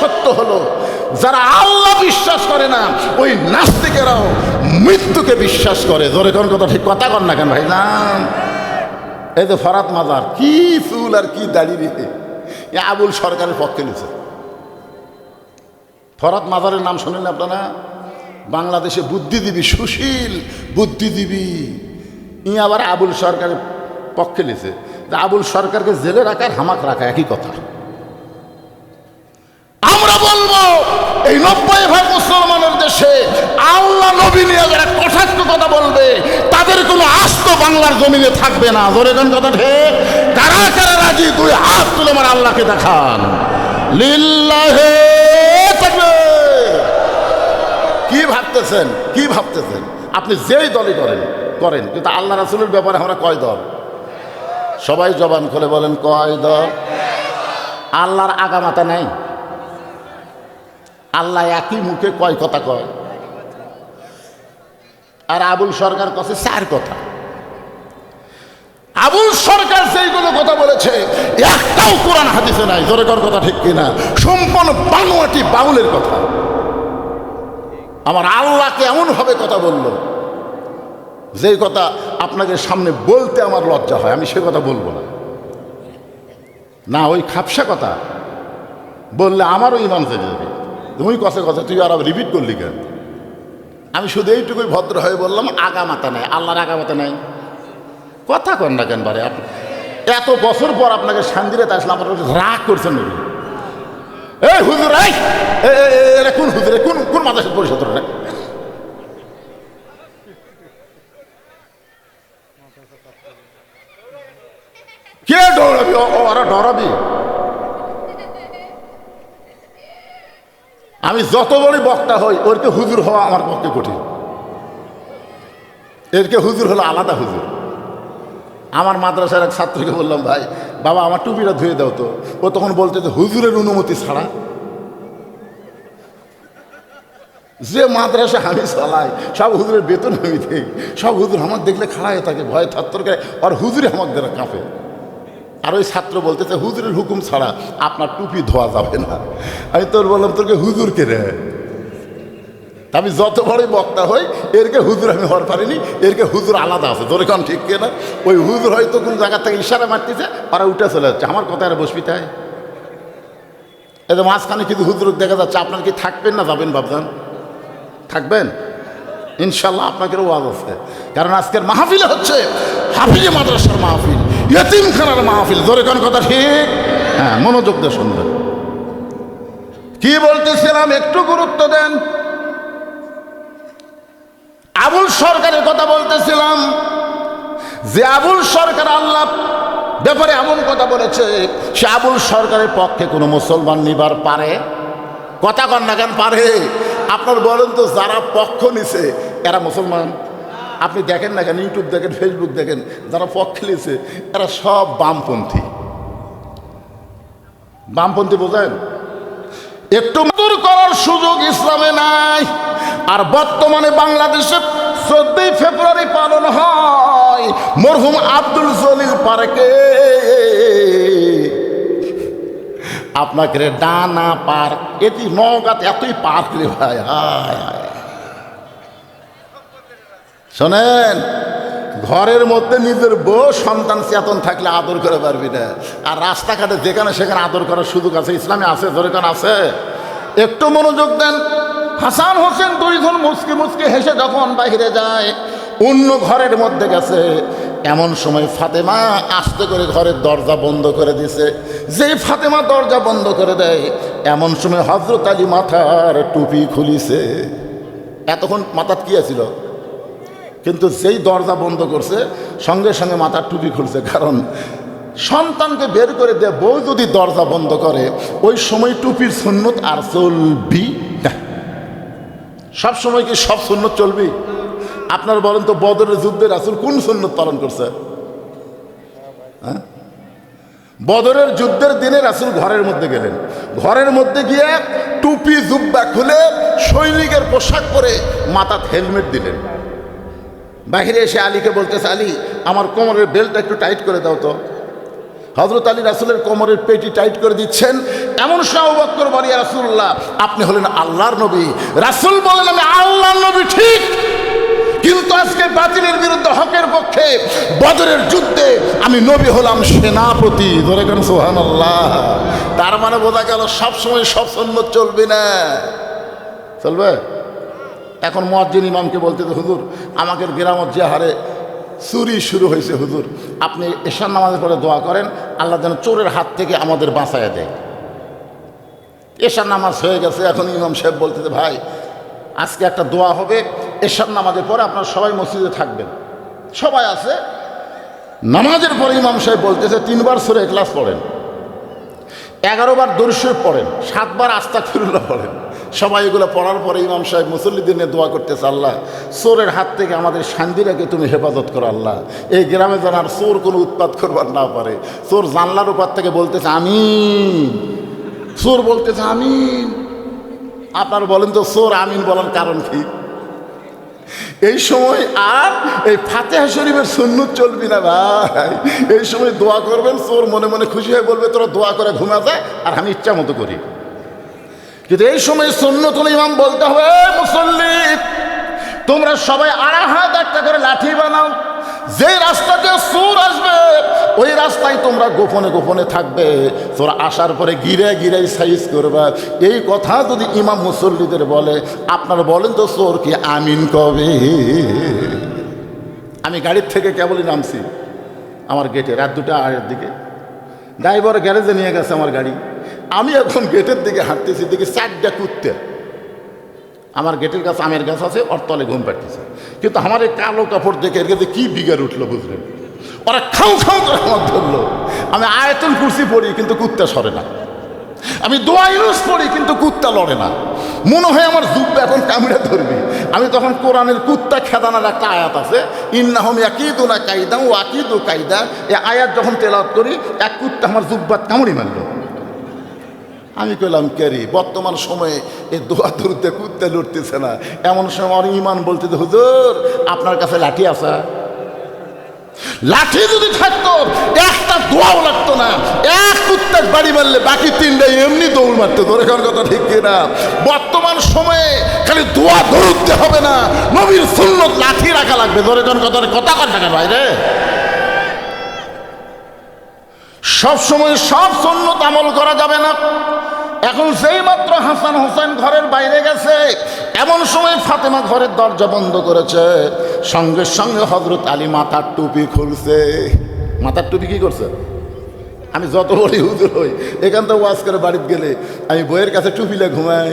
সত্য হলো, যারা আল্লাহ বিশ্বাস করে না, ওই নাস্তিকেরাও মৃত্যুকে বিশ্বাস করে। জোরে কোন কথা ঠিক কথা কর না কেন ভাই? না এই যে ফরাত মাজার, কি চুল আর কি দাড়ি রে? এ আবুল সরকারের পক্ষে নিছে। ফরাত মাজারের নাম শোনেন আপনারা? বাংলাদেশে বুদ্ধিজীবী সুশীল বুদ্ধিজীবী। ই আবার আবুল সরকারের পক্ষে নিছে। আবুল সরকারকে জেলে রাখার হামাক রাখা একই কথা। বলব, এই নব্বই ভাগ মুসলমানের দেশে আল্লাহ নবী নিয়ে যারা কটাক্ষ কথা বলবে, তাদের কোনো আস্ত বাংলার জমিনে থাকবে না। ধরে কোন কথা ঠেক? কারা কারা রাজি? তুই হাত তুলে আমার আল্লাহকে দেখান। লিল্লাহে তাকবীর। কি ভাবতেছেন? কি ভাবতেছেন? আপনি যেই দলই করেন করেন, কিন্তু আল্লাহ রাসুলের ব্যাপারে আমরা কয় দল? সবাই জবান খুলে বলেন, কয় দল? আল্লাহর আগামাতা নেই। আল্লাহ একই মুখে কয় কথা কয়? আর আবুল সরকার কাছে চার কথা। আবুল সরকার সেইগুলো কথা বলেছে, একটাও কোরআন হাদিসে নাই। জোরে কর কথা ঠিক কিনা? সম্পূর্ণ বানোয়াটি বাউলের কথা। আমার আল্লাহকে এমনভাবে কথা বলল যে কথা আপনাদের সামনে বলতে আমার লজ্জা হয়, আমি সে কথা বলব না। না, ওই খাপসা কথা। বললে আমারও ইমান চলে যাবে। তুমি কষে কথা তুই আর রিপিট করলি কেন? আমি শুধু এইটুকুই ভদ্র হয়ে বললাম, আগামাতা নাই, আল্লাহর আগামাতা নাই। কথা কন না কেন আপনি এত বছর পর আপনাকে শান্তিরে আসলে আমার রাগ করছেন এই হুজুর কোন হুজুরে কোন কোন মাদ্রাসা পরিষদ কে ডরাবি? ওরা ডরাবি? আমি যত বড়ই বক্তা হই ওরকে হুজুর হওয়া আমার পক্ষে কঠিন। এরকে হুজুর হলো আলাদা হুজুর। আমার মাদ্রাসার এক ছাত্রকে বললাম, ভাই, বাবা, আমার টুপিটা ধুয়ে দাও তো। ও তখন বলতে হুজুরের অনুমতি ছাড়া যে মাদ্রাসা আমি চালাই, সব হুজুরের বেতন আমি দেই। সব হুজুর আমার দেখলে খাড়ায় থাকে, ভয় থাত্তর করে, আর হুজুরে আমার দ্বারা কাঁপে। আর ওই ছাত্র বলতেছে, হুজুরের হুকুম ছাড়া আপনার টুপি ধোয়া যাবে না। আমি তোর বললাম তোকে হুজুর কে রে? আমি যত বড়ই বক্তা হই, এরকে হুজুর আমি হওয়ার পারিনি, এরকে হুজুর আলাদা আছে। তোর এখন ঠিক কে না ওই হুজুর হয়তো কোন জায়গা থেকে ইশারা মারতেছে ওরা উঠে চলে যাচ্ছে। আমার কথা আর বসবি তাই? যে মাঝখানে কিন্তু হুজুর দেখা যাচ্ছে, আপনার কি থাকবেন না যাবেন ভাবজান থাকবেন? ইনশাল্লাহ আপনাকে ওয়াজ আছে। কারণ আজকের মাহফিলে হচ্ছে হাফিজে মাদ্রাসার মাহফিল। ইয়তিমখানার মাহফিল। ধরে কোন কথা ঠিক? হ্যাঁ মনোযোগ দিয়ে শুনবেন। কি বলতেছিলাম? একটু গুরুত্ব দেন। আবুল সরকারের কথা বলতেছিলাম যে আবুল সরকার আল্লাহ ব্যাপারে এমন কথা বলেছে, সে আবুল সরকারের পক্ষে কোনো মুসলমান নিবার পারে? কথা কন না কেন, পারে। আপনার বলেন তো যারা পক্ষ নিছে, এরা মুসলমান? আপনি দেখেন না কেন? ইউটিউব দেখেন ফেসবুক দেখেন, যারা পক্ষ খেলেছে, এরা সব বামপন্থী। বামপন্থী বোঝেন? একটু দূর করার সুযোগ ইসলামে নাই, আর বর্তমানে বাংলাদেশে চোদ্দই ফেব্রুয়ারি পালন হয় মরহুম আব্দুল জলিল পার্কে। আপনাকে ডানা পার্ক এটি নগাত এতই পার্ক রে ভাই, হায় হায়। শোনেন, ঘরের মধ্যে নিজের বউ, সন্তান, চেতন থাকলে আদর করে পারবি না। আর রাস্তাঘাটে যেখানে সেখানে আদর করার সুযোগ আছে, ইসলামে আছে যেখানে আছে। একটু মনোযোগ দেন। হাসান হোসেন দুইজন মুসকি মুসকি হেসে যখন বাইরে যায়, অন্য ঘরের মধ্যে গেছে। এমন সময় ফাতেমা আস্তে করে ঘরের দরজা বন্ধ করে দিছে। যেই ফাতেমা দরজা বন্ধ করে দেয়, এমন সময় হজরত আলী মাথার টুপি খুলিছে। এতক্ষণ মাথার কি আছিল? কিন্তু যেই দরজা বন্ধ করছে, সঙ্গে সঙ্গে মাথার টুপি খুলছে, কারণ সন্তানকে বের করে দে বউ যদি দরজা বন্ধ করে, ওই সময় টুপির সুন্নত আর চলবি সব সময় কি সব সুন্নত চলবি? আপনার বলেন তো, বদরের যুদ্ধে রাসুল কোন সুন্নত পালন করছে? হ্যাঁ? বদরের যুদ্ধের দিনে রাসুল ঘরের মধ্যে গেলেন। ঘরের মধ্যে গিয়ে টুপি, জুব্বা খুলে সৈনিকের পোশাক পরে মাথাত হেলমেট দিলেন। বাহিরে এসে আলীকে বলতেছে, আলী, আমার কোমরের বেল্টটা একটু টাইট করে দাও তো। হজরত আলী রাসুলের কোমরের পেটি টাইট করে দিচ্ছেন। এমন সাহবক্কর বাড়িয়া রাসুল্লাহ আপনি হলেন আল্লাহর নবী। রাসুল বলেন আমি আল্লাহর নবী, ঠিক। কিন্তু আজকে বাতিলের বিরুদ্ধে হকের পক্ষে বদরের যুদ্ধে আমি নবী হলাম সেনাপতি। ধরে কেন সোহান আল্লাহ তার মানে বোঝা গেল, সবসময় সব সন্ন্যত চলবে না। চলবে? এখন মজ্জিন ইমামকে বলতে তো, হুজুর আমাদের গ্রামত যে হারে চুরি শুরু হয়েছে, হুজুর, আপনি এশার নামাজের পরে দোয়া করেন, আল্লাহ যেন চোরের হাত থেকে আমাদের বাঁচায় দেয়। এশার নামাজ হয়ে গেছে, এখন ইমাম সাহেব বলতেছে, ভাই, আজকে একটা দোয়া হবে, এশার নামাজের পরে আপনারা সবাই মসজিদে থাকবেন। সবাই আছে। নামাজের পরে ইমাম সাহেব বলতেছে, তিনবার সরে ক্লাস পড়েন এগারোবার দর্শক পড়েন, সাতবার আস্তা ফিরুল্লাহ পড়েন। সবাই এগুলো পড়ার পরে ইমাম সাহেব মুসল্লিদের নিয়ে দোয়া করতেছে, আল্লাহ, চোরের হাত থেকে আমাদের শান্তিটাকে তুমি হেফাজত করো, আল্লাহ। এই গ্রামে যেন আর চোর কোনো উৎপাত করবার না পারে। চোর জানলার উপর থেকে বলতেছে আমি চোর বলতেছে, আমিন। আপনার বলেন তো, চোর আমিন বলার কারণ কি? এই সময় আর এই ফাতেহা শরীফের সুন্নত চলবি না ভাই। এই সময় দোয়া করবেন, চোর মনে মনে খুশি হয়ে বলবে, তোরা দোয়া করে ঘুমা যায় আর আমি ইচ্ছা মতো করি। কিন্তু এই সময় সুন্নত ইমাম বলতে হবে মুসল্লি, তোমরা সবাই আড়া হাত একটা করে লাঠি বানাও। যে রাস্তা দিয়ে সুর আসবে, ওই রাস্তায় তোমরা গোপনে গোপনে থাকবে। তোরা আসার পরে গিরে গিরে সাইজ করবা। এই কথা যদি ইমাম মুসল্লিদের বলে, আপনারা বলেন তো, সোর কি আমিন কবে? আমি গাড়ির থেকে কেবলই নামছি, আমার গেটে, রাত দুটা আড়ের দিকে। ড্রাইভার গ্যারেজে নিয়ে গেছে আমার গাড়ি। আমি এখন গেটের দিকে হাঁটতেছি, দেখি চারটা কুত্তে। আমার গেটের কাছে আমের গাছ আছে, ওর তলে ঘুম পাড়তেছে। কিন্তু আমার এই কালো কাপড় দেখে এর কাছে কী বিগার উঠল বুঝলেন? ওরা খাও খাও করে আমার ধরলো। আমি আয়তন কুর্সি পড়ি কিন্তু কুত্তা সরে না। আমি দোয়া ইউজ পড়ি কিন্তু কুত্তা লড়ে না। মনে হয় আমার জুব্বা এখন কামড়ে ধরবি। আমি তখন কোরআনের কুত্তা খেদানার একটা আয়াত আছে, ইন্নাহম একইদু না কায়দা ও আকিদু কায়দা এ আয়াত যখন তেলাওয়াত করি, এক কুত্তা আমার জুব্বাত কামড়ি মারলো। আমি কইলাম ক্যারি বর্তমান সময়ে এই দোয়া ধরতে কুত্তে লড়তেছে না। এমন সময় আমার ইমান বলতে হুজুর, আপনার কাছে লাঠি আছে? লাঠি যদি থাকতো, একটা দোয়াও লাগতো না। এক কুত্তার বাড়ি মারলে বাকি তিনটা এমনি দৌড় মারতে। ধরে কার কথা ঠিক কিনা? বর্তমান সময়ে খালি দোয়া ধরতে হবে না। নবীর সুন্নত লাঠি রাখা লাগবে। ধরে কার কথা কথা কর টাকা বাইরে সব সময় সব সুন্নত আমল করা যাবে না। এখন সেই মাত্র হাসান হোসেন ঘরের বাইরে গেছে, এমন সময় ফাতেমা ঘরের দরজা বন্ধ করেছে। সঙ্গে সঙ্গে হজরত আলী মাথার টুপি খুলছে। মাথার টুপি কি করছে? আমি যত বলি হুজুর হই, এখান থেকে ওয়াজ করে বাড়িতে গেলে আমি বইয়ের কাছে টুপিলে ঘুমাই।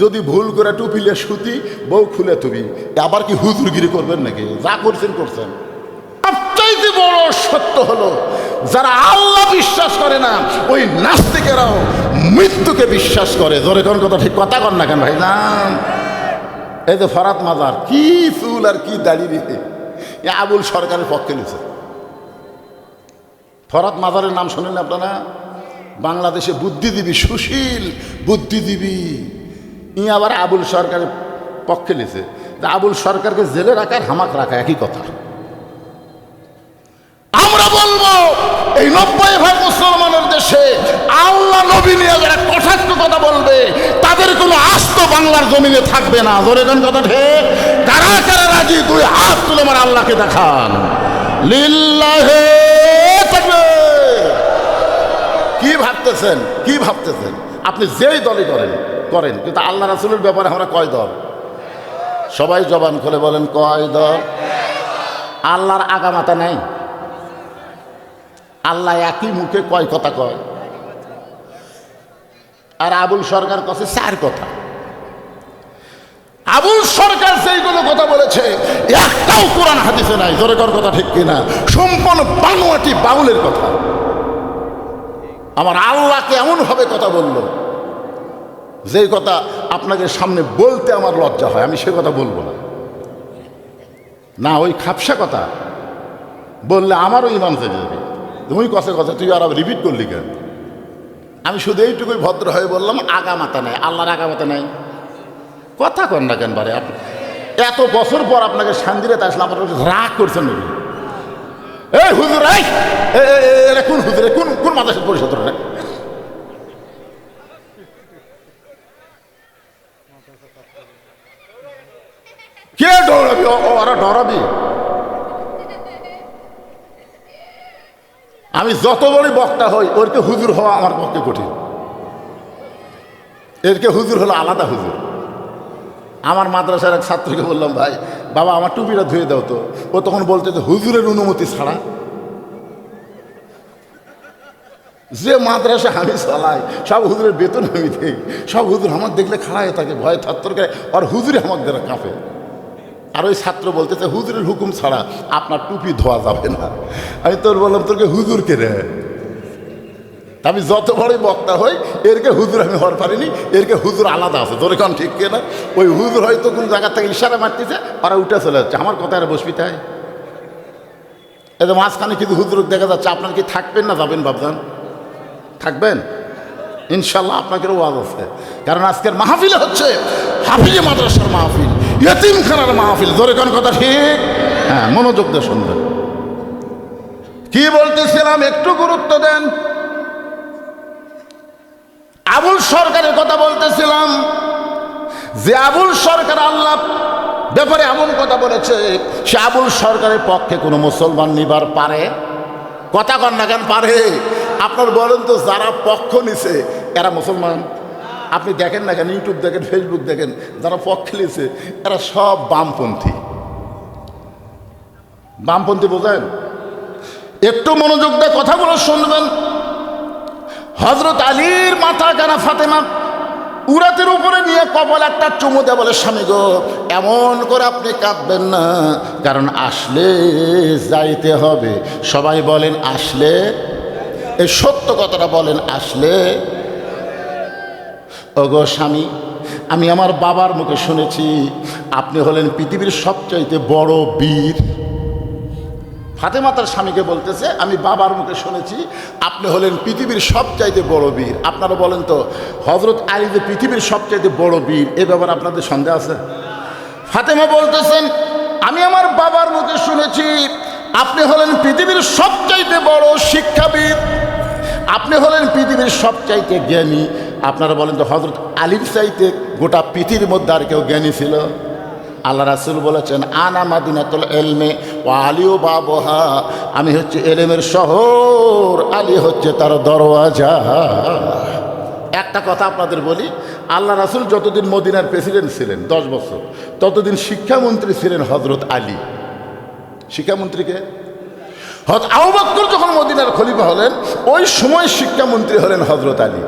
যদি ভুল করে টুপিলে সুতি, বউ খুলে তুবি আবার কি হুজুরগিরি করবেন নাকি? যা করছেন করছেন। সবচাইতে বড় সত্য হলো যারা আল্লাহ বিশ্বাস করে না, ওই নাস্তিকেরাও মৃত্যুকে বিশ্বাস করে। জোরে কোন কথা ঠিক কথা কর না কেন ভাই? না এই যে ফরাত মাজার, কি চুল আর কি দাঁড়িয়ে এ আবুল সরকারের পক্ষে নিছে। ফরাত মাজারের নাম শোনেন আপনারা? বাংলাদেশে বুদ্ধিজীবী সুশীল বুদ্ধিজীবী। ই আবার আবুল সরকারের পক্ষে নিছে। আবুল সরকারকে জেলে রাখার হামাক রাখা একই কথা। আমরা বলব, এই নব্বই ভাগ মুসলমানের দেশে আল্লাহ নবী নিয়ে যারা কটাক্ষ কথা বলবে, তাদের কোনো আস্ত বাংলার জমিনে থাকবে না। ধরে কোন কথা ঠিক? কারা কারা রাজি? তুই হাত তুলে আমার আল্লাহকে দেখান। লিল্লাহে। কি ভাবতেছেন? কি ভাবতেছেন? আপনি যেই দলই করেন করেন, কিন্তু আল্লাহ রাসুলের ব্যাপারে আমরা কয় দল? সবাই জবান খুলে বলেন, কয় দল? আল্লাহর আগামাতা নাই। আল্লাহ একই মুখে কয় কথা কয়? আর আবুল সরকার কাছে চার কথা। আবুল সরকার সেইগুলো কথা বলেছে, একটাও কোরআন হাদিসে নাই। জোরে কর কথা ঠিক কিনা? সম্পূর্ণ বানোয়াটি বাউলের কথা। আমার আল্লাহকে এমনভাবে কথা বলল, যেই কথা আপনাকে সামনে বলতে আমার লজ্জা হয়। আমি সে কথা বলব না। না, ওই খাপসা কথা। বললে আমারও ইমান থেকে যাবে। তুমি কষে কথা তুই আর রিপিট করলি কেন? আমি শুধু এইটুকুই ভদ্র হয়ে বললাম, আগামাতা নাই, আল্লাহর আগামাতা নাই। কথা কন না কেন বারে, আপনি এত বছর পর আপনাকে শান্তিতে আসলে আপনার কাছে রাগ করছেন নাকি? এই হুজুর, এই কোন হুজুর কোন কোন মাদ্রাসা পরিষদ রে? কে ডরাবি ওরা ডরাবি আমি যত বড়ই বক্তা হই ওরকে হুজুর হওয়া আমার পক্ষে কঠিন। এরকে হুজুর হলো আলাদা হুজুর। আমার মাদ্রাসার এক ছাত্রকে বললাম, ভাই, বাবা, আমার টুপিটা ধুয়ে দাও তো। ও তখন বলতে যে হুজুরের অনুমতি ছাড়া? যে মাদ্রাসা আমি চালাই, সব হুজুরের বেতন আমি দিই। সব হুজুর আমার দেখলে খাড়ায় থাকে, ভয় থাত্তর করে, আর হুজুরে আমার দ্বারা কাঁপে। আর ওই ছাত্র বলতেছে, হুজুরের হুকুম ছাড়া আপনার টুপি ধোয়া যাবে না। আমি তোর বললাম, তোরকে হুজুর কে রে? আমি যত বড়ই বক্তা হই, এরকে হুজুর আমি হওয়ার পারিনি, এরকে হুজুর আলাদা আছে। তোর এখন ঠিক কে না? ওই হুজুর হয়তো কোন জায়গা থেকে ইশারা মারতেছে, ওরা উঠে চলে যাচ্ছে। আমার কথা আর বসবি তাই? যে মাঝখানে কিন্তু হুজুর দেখা যাচ্ছে, আপনার কি থাকবেন না যাবেন বাবজান থাকবেন? ইনশাল্লাহ আপনাকেও ওয়াজ আছে। কারণ আজকের মাহফিলে হচ্ছে হাফিজে মাদ্রাসার মাহফিল। ইয়তিমখানার মাহফিল। ধরে কোন কথা ঠিক? হ্যাঁ মনোযোগ দিয়ে শুনবেন। কি বলতেছিলাম? একটু গুরুত্ব দেন। আবুল সরকারের কথা বলতেছিলাম। যে আবুল সরকার আল্লাহ ব্যাপারে এমন কথা বলেছে, সে আবুল সরকারের পক্ষে কোনো মুসলমান নিবার পারে? কথা কন না কেন পারে? আপনার বলেন তো, যারা পক্ষ নিছে, এরা মুসলমান? আপনি দেখেন না কেন? ইউটিউব দেখেন ফেসবুক দেখেন, যারা পক খেলেছে, এরা সব বামপন্থী। বামপন্থী বোঝেন? একটু মনোযোগ দিয়ে কথাগুলো শুনবেন। হজরত আলীর মাথা কানা ফাতেমা, উরাতের উপরে নিয়ে কপাল একটা চুমু দেয় বলে, স্বামী গো, এমন করে আপনি কাঁদবেন না। কারণ আসলে যাইতে হবে। সবাই বলেন, আসলে? এই সত্য কথাটা বলেন, আসলে ওগো স্বামী, আমি আমার বাবার মুখে শুনেছি, আপনি হলেন পৃথিবীর সবচাইতে বড় বীর। ফাতেমা তার স্বামীকে বলতেছে, আমি বাবার মুখে শুনেছি, আপনি হলেন পৃথিবীর সবচাইতে বড় বীর। আপনারা বলেন তো হজরত আলী যে পৃথিবীর সবচাইতে বড় বীর, এ ব্যাপারে আপনাদের সন্দেহ আছে? ফাতেমা বলতেছেন, আমি আমার বাবার মুখে শুনেছি, আপনি হলেন পৃথিবীর সবচাইতে বড় শিক্ষাবিদ আপনি হলেন পৃথিবীর সবচাইতে জ্ঞানী। আপনারা বলেন তো হজরত আলীর চাইতে গোটা পৃথিবীর মধ্যে আর কেউ জ্ঞানী ছিল? আল্লাহ রাসুল বলেছেন, আনা মাদিনাতুল এলমে ও আলিও বাবহা। আমি হচ্ছে এলেমের শহর, আলী হচ্ছে তার দরওয়াজা। একটা কথা আপনাদের বলি, আল্লাহ রাসুল যতদিন মদিনার প্রেসিডেন্ট ছিলেন, দশ বছর, ততদিন শিক্ষামন্ত্রী ছিলেন হজরত আলী। শিক্ষামন্ত্রীকে হজ আহবাক্কর যখন মদিনার খলিফা হলেন, ওই সময় শিক্ষামন্ত্রী হলেন হজরত আলী।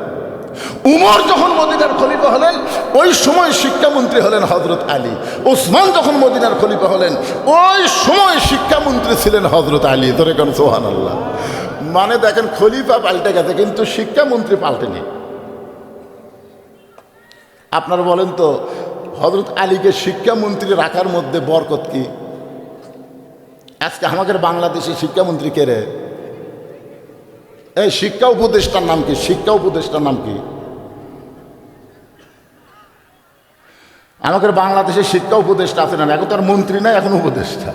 উমর যখন মদিনার খলিফা হলেন, ওই সময় শিক্ষামন্ত্রী হলেন হজরত আলী। ওসমান যখন মদিনার খলিফা হলেন, ওই সময় শিক্ষামন্ত্রী ছিলেন হজরত আলী। ধরে কেন সোহান আল্লাহ মানে দেখেন খলিফা পাল্টে গেছে, কিন্তু শিক্ষামন্ত্রী পাল্টেনি। আপনারা বলেন তো হজরত আলীকে শিক্ষামন্ত্রী রাখার মধ্যে বরকত কি? আজকে আমাদের বাংলাদেশে শিক্ষামন্ত্রী কে রে? এই শিক্ষা উপদেষ্টার নাম কি? শিক্ষা উপদেষ্টার নাম কি? আমাদের বাংলাদেশে শিক্ষা উপদেষ্টা আছে না? এখন তার মন্ত্রী নাই, এখন উপদেষ্টা।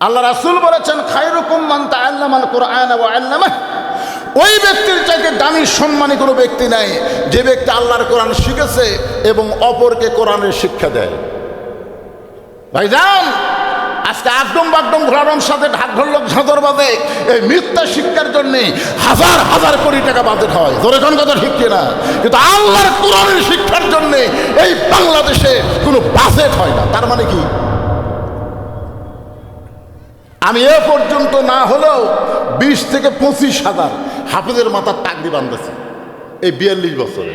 আল্লাহ রাসুল বলেছেন খাইরুকুম মান তাআল্লামাল কোরআন ওয়া আল্লামাহ। ওই ব্যক্তির চাইতে দামি সম্মানী কোনো ব্যক্তি নাই। যে ব্যক্তি আল্লাহর কোরআন শিখেছে এবং অপরকে কোরআনের শিক্ষা দেয়। ভাইজান! আজকে একদম বাকদম ঘোরানোর সাথে ঢাক ঢোলক ঝাঁদর বাজে। এই মিথ্যা শিক্ষার জন্যে হাজার হাজার কোটি টাকা বাজেট হয় ধরে কোন কথা ঠিক কিনা? কিন্তু আল্লাহর কোরআনের শিক্ষার জন্যে এই বাংলাদেশে কোনো বাজেট হয় না। তার মানে কি? আমি এ পর্যন্ত না হলেও বিশ থেকে পঁচিশ হাজার হাফিজের মাথার টাকরি বান্ধেছি এই বিয়াল্লিশ বছরে।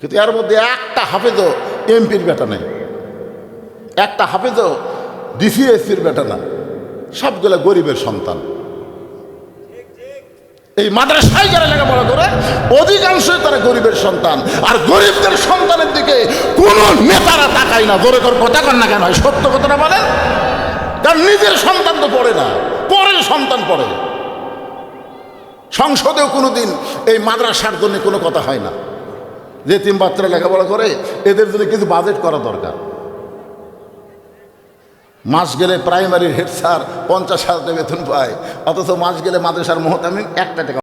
কিন্তু এর মধ্যে একটা হাফেজও এমপির বেটা নেই। একটা হাফেজও ডিসিএসির বেটা না, সবগুলো গরিবের সন্তান। এই মাদ্রাসায় যারা লেখাপড়া করে, অধিকাংশই তারা গরিবের সন্তান। আর গরিবদের সন্তানের দিকে কোন নেতারা তাকায় না কর কথা কর না কেন? সত্য কথাটা বলেন। কারণ নিজের সন্তান তো পড়ে না, পরের সন্তান পড়ে। সংসদেও কোনোদিন এই মাদ্রাসার জন্য কোনো কথা হয় না। যে তিন বাচ্চারা লেখাপড়া করে, এদের জন্য কিছু বাজেট করা দরকার মাস গেলে প্রাইমারির হেড স্যার পঞ্চাশ হাজার টাকা বেতন পায়। অথচ মাস গেলে মাদ্রাসার মহতামিম একটা টাকা